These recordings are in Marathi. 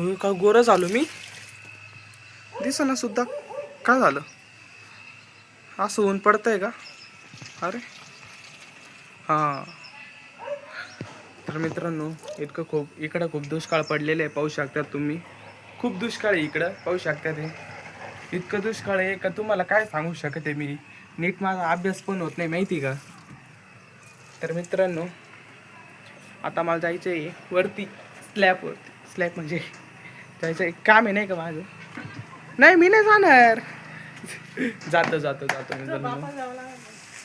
म्हणून का गोरं झालो मी? ना सुद्धा. काय झालं? असं ऊन पडतंय का? अरे. हां. तर मित्रांनो इतकं खूप इकडं खूप दुष्काळ पडलेलं आहे पाहू शकता तुम्ही. खूप दुष्काळ आहे इकडं पाहू शकता ते. इतकं दुष्काळ आहे का तुम्हाला काय सांगू शकत आहे मी? नीट माझा अभ्यास पण होत नाही माहिती का? तर मित्रांनो आता मला जायचं आहे वरती. स्लॅबवरती स्लॅब म्हणजे त्याचं एक काम आहे नाही का माझं? नाही मी नाही जाणार. जातो जातो जातो मित्रांनो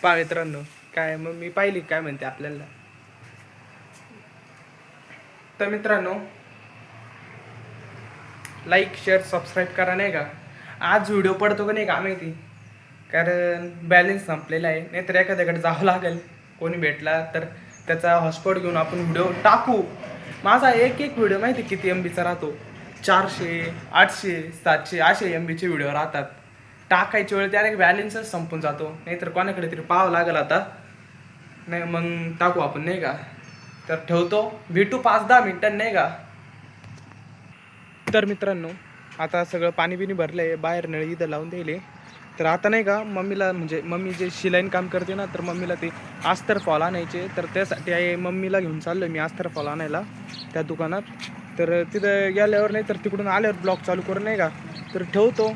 पा मित्रांनो काय मग मी पाहिली काय म्हणते आपल्याला. तर मित्रांनो लाईक शेअर सबस्क्राईब करा नाही का? आज व्हिडिओ पडतो का नाही का माहिती? कारण बॅलन्स संपलेला आहे. नाहीतर एखाद्याकडे जावं लागेल. कोणी भेटला तर त्याचा हॉटस्पॉट घेऊन आपण व्हिडिओ टाकू. माझा एक एक व्हिडिओ माहिती किती एम बीचा राहतो? चारशे आठशे सातशे असे एम बीचे व्हिडिओ राहतात. टाकायच्या वेळी एक व्हॅलेन्सच संपून जातो. नाहीतर कोणाकडे तरी पाहावं लागेल आता. नाही मग टाकू आपण नाही का? तर ठेवतो. भेटू पाच दहा मिनटं नाही का? तर मित्रांनो आता सगळं पाणी बिणी भरलं आहे बाहेर नळी इथं लावून द्यायले. तर आता नाही का मम्मीला म्हणजे मम्मी जे शिलाईन काम करते ना तर मम्मीला ते अस्तर फॉल आणायचे. तर त्यासाठी आहे मम्मीला घेऊन चाललो मी अस्तर फॉल आणायला त्या दुकानात. तर तिथं गेल्यावर नाही तर तिकडून आल्यावर ब्लॉक चालू करून नाही का? तर ठेवतो.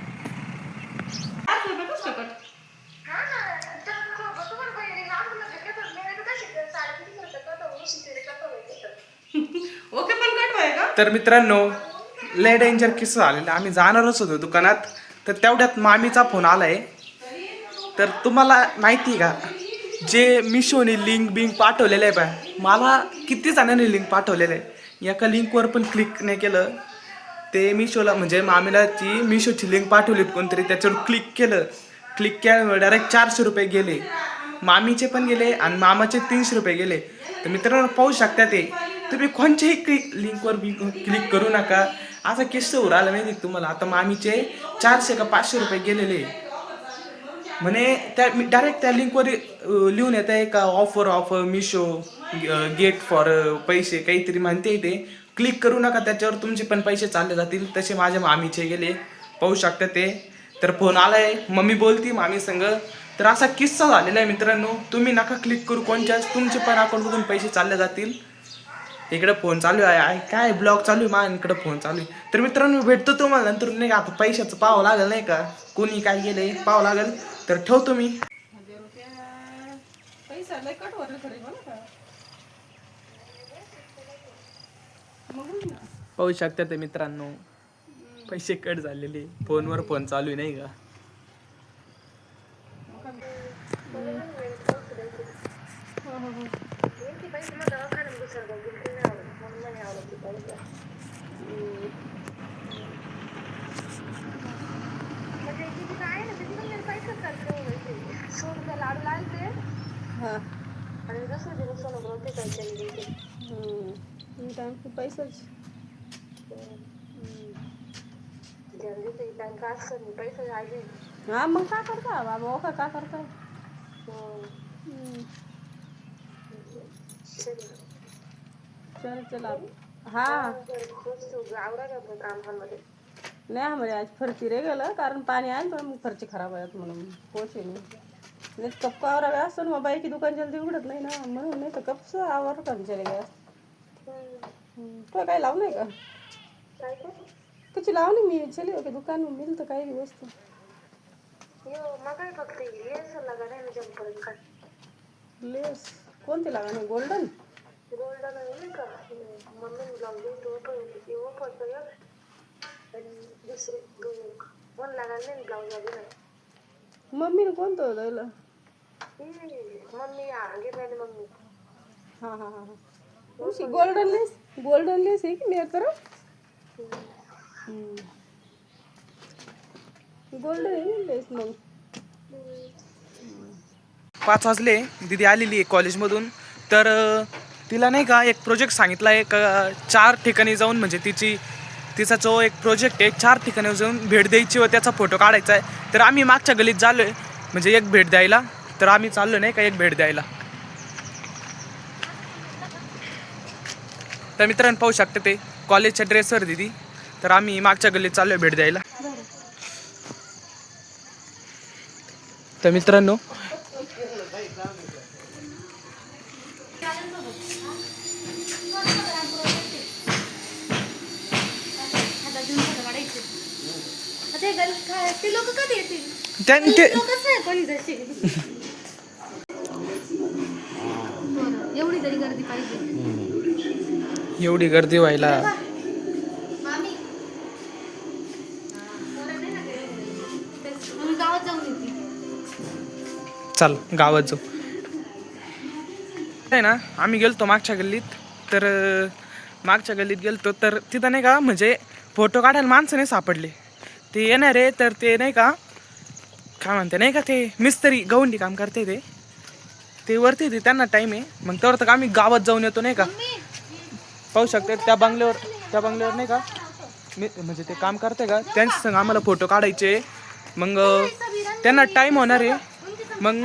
तर मित्रांनो लय डेंजर किस्सा झालेला. आम्ही जाणारच होतो दुकानात. तर तेवढ्यात मामीचा फोन आलाय. तर तुम्हाला माहिती आहे का? जे मिशोने लिंक बिंक पाठवलेलं आहे पाय मला किती जणांनी लिंक पाठवलेलं आहे. एका लिंकवर पण क्लिक नाही केलं. ते मिशोला म्हणजे मामीला ती मिशोची लिंक पाठवली कोणतरी त्याच्यावर क्लिक केलं. क्लिक केल्यामुळे डायरेक्ट चारशे रुपये गेले. मामीचे पण गेले आणि मामाचे तीनशे रुपये गेले. तर मित्रांनो पाहू शकता ते. तुम्ही कोणत्याही क्लिक लिंकवर क्लिक करू नका. असा किस्सा उराला माहिती तुम्हाला? आता मामीचे चारशे का पाचशे रुपये गेलेले. म्हणे त्या डायरेक्ट त्या लिंकवर लिहून येत आहे का offer offer Meesho get for पैसे काहीतरी म्हणते ते. क्लिक करू नका त्याच्यावर तुमचे पण पैसे चालले जातील. तसे माझ्या मामीचे गेले. पाहू शकता ते. तर फोन आलाय. मम्मी बोलती मामी संग. तर असा किस्सा झालेला आहे मित्रांनो. तुम्ही नका क्लिक करू कोणत्याच तुमचे पण अकाउंटमधून पैसे चालले जातील. इकडे फोन चालू आहे. आहे काय ब्लॉग चालू आहे? मान इकडे फोन चालू आहे. तर मित्रांनो भेटतो तुम्हाला. नंतर नाही का आता पैशाचं पाहावं लागेल नाही का? कोणी काय गेले पाहावं लागेल. तर ठेवतो मी. पाहू शकता ते मित्रांनो पैसे कट झालेले. फोनवर फोन चालू नाही का? हा. हम्म. मी काय म्हणते, पैसाच. हा मग काय करता? बाबा ओका काय करता? हम्म. चल. चल हा. नाही आम्हाला आज फरची रे गेलं कारण पाणी आहे पण मग फरची खराब आहेत म्हणून. पोचे नाही नाही कप आवरावे असतो ना बाई की दुकान जल्दी उघडत नाही ना म्हणून नाही तर कपच आवर का चले गया तुला काय लावू नाही का? कुछ लाव नहीं मी चली ओके दुकान में मिल तो काही वस्तू. लेस? कोणते लगाने गोल्डन? मम्मी ने कोणतं होतं हाँ हाँ हाँ हाँ. उसी गोल्डन लेस गोल्डन लेस है कि मेरे तरफ गोल्डन है ना लेस मग. पाच वाजले दिदी आलेली आहे कॉलेजमधून तर तिला नाही का एक प्रोजेक्ट सांगितला आहे का चार ठिकाणी जाऊन म्हणजे तिची तिचा जो एक प्रोजेक्ट आहे चार ठिकाणी जाऊन भेट द्यायची व त्याचा फोटो काढायचा आहे. तर आम्ही मागच्या गलीत झालो आहे म्हणजे एक भेट द्यायला. तर आम्ही चाललो नाही का एक भेट द्यायला? तर मित्रांनो पाहू शकता ते कॉलेजच्या ड्रेसवर दिदी. तर आम्ही मागच्या गल्लीत चाललोय भेट द्यायला. तर मित्रांनो ते लोक कधी येतील त्यां ते लोकच नाही कोणी जशी बरं, एवढी तरी गर्दी पाहिजे. एवढी गर्दी व्हायला. चाल गावात जाऊ. आहे ना आम्ही गेलतो मागच्या गल्लीत. तर मागच्या गल्लीत गेलतो. तर तिथं नाही का म्हणजे फोटो काढायला माणसं नाही सापडले. ते येणार आहे तर ते नाही का काय म्हणते नाही का ते मिस्त्री गवंडी काम करते ते. ते वरती येते त्यांना टाईम आहे. मग तेव्हा तर आम्ही गावात जाऊन येतो नाही का? पाहू शकते त्या बंगल्यावर त्या बंगल्यावर नाही का? मी म्हणजे ते काम करते का? त्यांच्या संग आम्हाला फोटो काढायचे. मग त्यांना टाईम होणार आहे. मग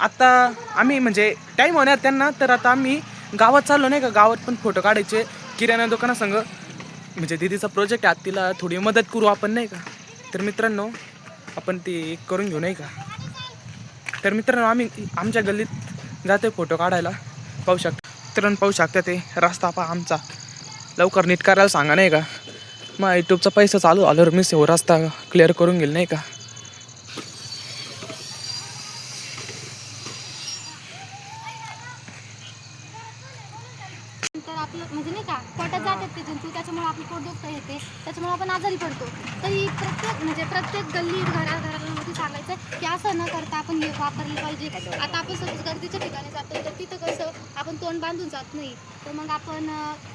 आता आम्ही म्हणजे टाईम होणार त्यांना तर आता आम्ही गावात चाललो नाही का? गावात पण फोटो काढायचे. किराणा दुकानासंग म्हणजे दीदीचा प्रोजेक्ट आहे तिला थोडी मदत करू आपण नाही का? तर मित्रांनो आपण ते करून घेऊ नाही का? तर मित्रांनो आम्ही आमच्या गल्लीत जाते फोटो काढायला. पाहू शकता. मित्रांनो पाहू शकता ते रस्ता पहा आमचा. लवकर नीट करायला सांगा नाही का? मग यूट्यूबचा पैसा चालू आल्यावर मी सेव रस्ता क्लिअर करून घेईल नाही का? आपलं म्हणजे नाही का पोटात जातात ते जंतू त्याच्यामुळे आपलं पोट दुखतं येते त्याच्यामुळे आपण आजारी पडतो. तरी प्रत्येक म्हणजे प्रत्येक गल्ली घरा घरामध्ये सांगायचं की असं न करता आपण हे वापरलं पाहिजे. आता आपण सपोज गर्दीच्या ठिकाणी जातो तर तिथं कसं आपण तोंड बांधून जात नाही. तर मग आपण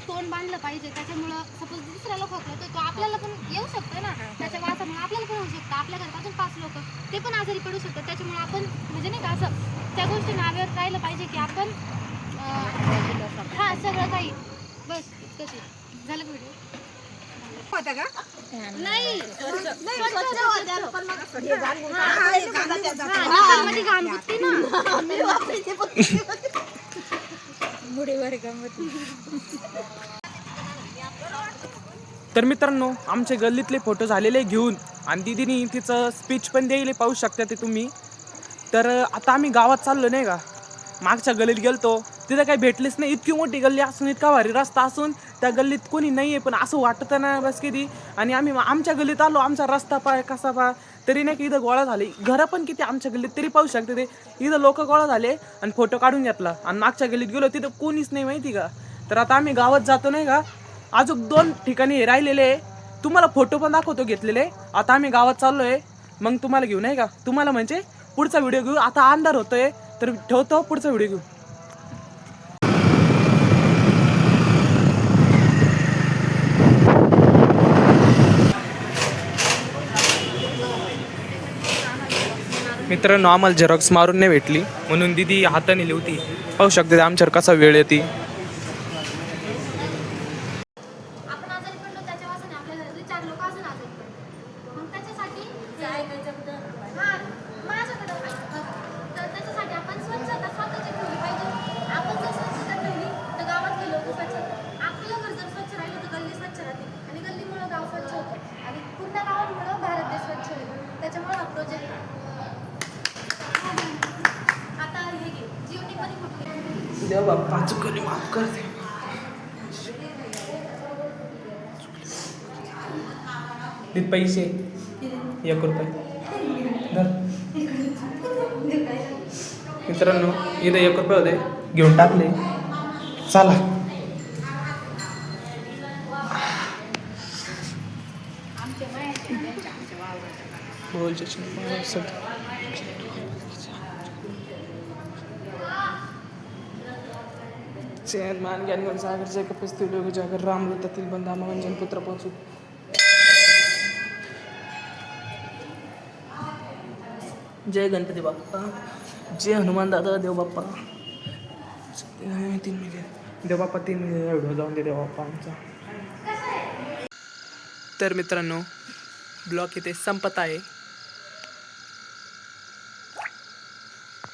तोंड बांधलं पाहिजे. त्याच्यामुळं सपोज दुसऱ्याला खोकलं तर तो आपल्याला पण येऊ शकतो ना. त्याच्या वासामुळे आपल्याला पण होऊ शकतं. आपल्या घरात अजून पाच लोक ते पण आजारी पडू शकतात. त्याच्यामुळे आपण म्हणजे नाही का असं त्या गोष्टीने अवेअर राहिलं पाहिजे की आपण हा सगळं काही. बस इतकंच. झालं का व्हिडिओ. हा, गुत्ती ना. तर मित्रांनो आमच्या गल्लीतले फोटो झालेले घेऊन आणि दिदीनी तिचं स्पीच पण द्यायला पाहू शकता ते तुम्ही. तर आता आम्ही गावात चाललो नाही का? मागच्या गल्लीत गेलतो. तिथं काही भेटलेच नाही. इतकी मोठी गल्ली असून इतका भारी रस्ता असून त्या गल्लीत कोणी नाही आहे पण असं वाटतं नाही बस किती? आणि आम्ही आमच्या गल्लीत आलो. आमचा रस्ता पाय कसा पा तरी नाही की इथं गोळा झाली. घरं पण किती आमच्या गल्लीत तरी पाहू शकते ते. इथं लोक गोळा झाले आणि फोटो काढून घेतला. आणि मागच्या गल्लीत गेलो तिथं कोणीच नाही माहिती का? तर आता आम्ही गावात जातो नाही का? अजून दोन ठिकाणी राहिलेले आहे. तुम्हाला फोटो पण दाखवतो घेतलेले. आता आम्ही गावात चाललोय. मग तुम्हाला घेऊ नाही का? तुम्हाला म्हणजे पुढचा व्हिडिओ घेऊ. आता अंधार होतोय. तर ठेवतो पुढचा व्हिडिओ घेऊ. मित्रांनो आम्हाला झेरॉक्स मारून नाही भेटली. म्हणून दिदी हाताने लिहती. पाहू शकते आमच्यावर कसा वेळ येते आपण आजारी पडलो त्याच्या वासाने आपल्या घरातले चार लोक अजून आजारी पडले मग त्याच्यासाठी हा माझ्याकडे तर त्याच्यासाठी आपण स्वच्छता स्वतःची ठेवली पाहिजे आपण जर स्वच्छता ठेवली तर गावातले लोक स्वच्छ आपलं घर जर स्वच्छ राहिलं तर गल्ली स्वच्छ राहते आणि गल्लीमुळं गाव स्वच्छ होतं आणि पूर्ण गावामुळं भारत देश स्वच्छ होईल त्याच्यामुळे हा प्रोजेक्ट आता हे घे जीवनीमध्ये कुठले देव चुकली माफ करते किती पैसे एक रुपये धर. मित्रांनो इथं एक रुपये होते घेऊन टाकले चला बोलचे चैन मान ज्ञान सागर जय कपिस्ती लोग जागर राम लतातील बंधा मंजन पुत्र पोचू जय गणपती बाप्पा जय हनुमान दादा देव बाप्पा। तीन मिनिट देव बाप्पा तीन मिनिट एवढं जाऊन दे देव बाप्पा आमचा तर मित्रांनो ब्लॉक इथे संपत आहे.